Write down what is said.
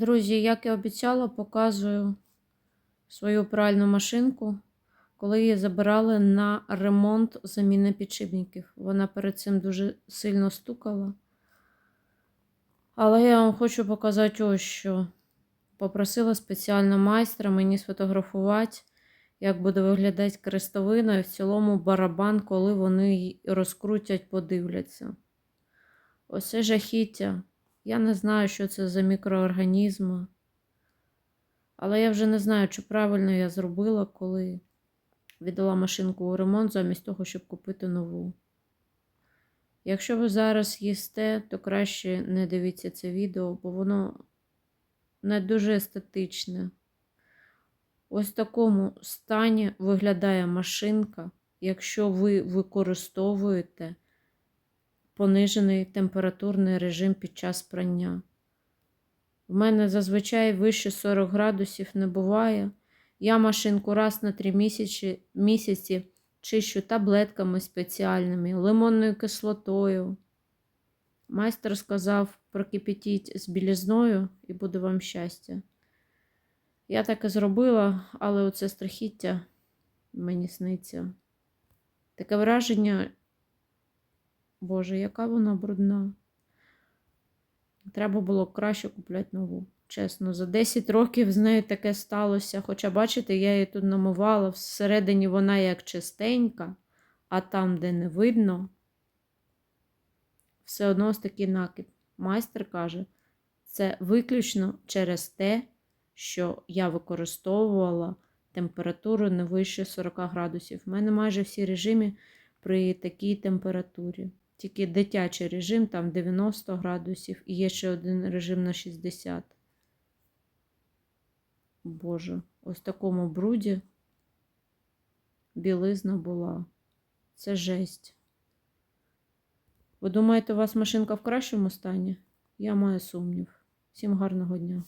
Друзі, як і обіцяла, показую свою пральну машинку, коли її забирали на ремонт заміни підшипників. Вона перед цим дуже сильно стукала. Але я вам хочу показати ось що. Попросила спеціально майстра мені сфотографувати, як буде виглядати крестовина і в цілому барабан, коли вони її розкрутять, подивляться. Оце жахіття. Я не знаю, що це за мікроорганізми. Але я вже не знаю, чи правильно я зробила, коли віддала машинку у ремонт, замість того, щоб купити нову. Якщо ви зараз їсте, то краще не дивіться це відео, бо воно не дуже естетичне. Ось в такому стані виглядає машинка, якщо ви використовуєте понижений температурний режим під час прання. У мене зазвичай вище 40 градусів не буває. Я машинку раз на 3 місяці, місяці чищу таблетками спеціальними, лимонною кислотою. Майстер сказав, прокипятіть з білізною і буде вам щастя. Я так і зробила, але оце страхіття мені сниться. Таке враження, Боже, яка вона брудна. Треба було краще купляти нову. Чесно, за 10 років з нею таке сталося. Хоча, бачите, я її тут намивала, всередині вона як чистенька, а там, де не видно, все одно ось такий накид. Майстер каже, це виключно через те, що я використовувала температуру не вище 40 градусів. У мене майже всі режими при такій температурі. Тільки дитячий режим, там 90 градусів, і є ще один режим на 60. Боже, ось в такому бруді білизна була. Це жесть. Ви думаєте, у вас машинка в кращому стані? Я маю сумнів. Всім гарного дня.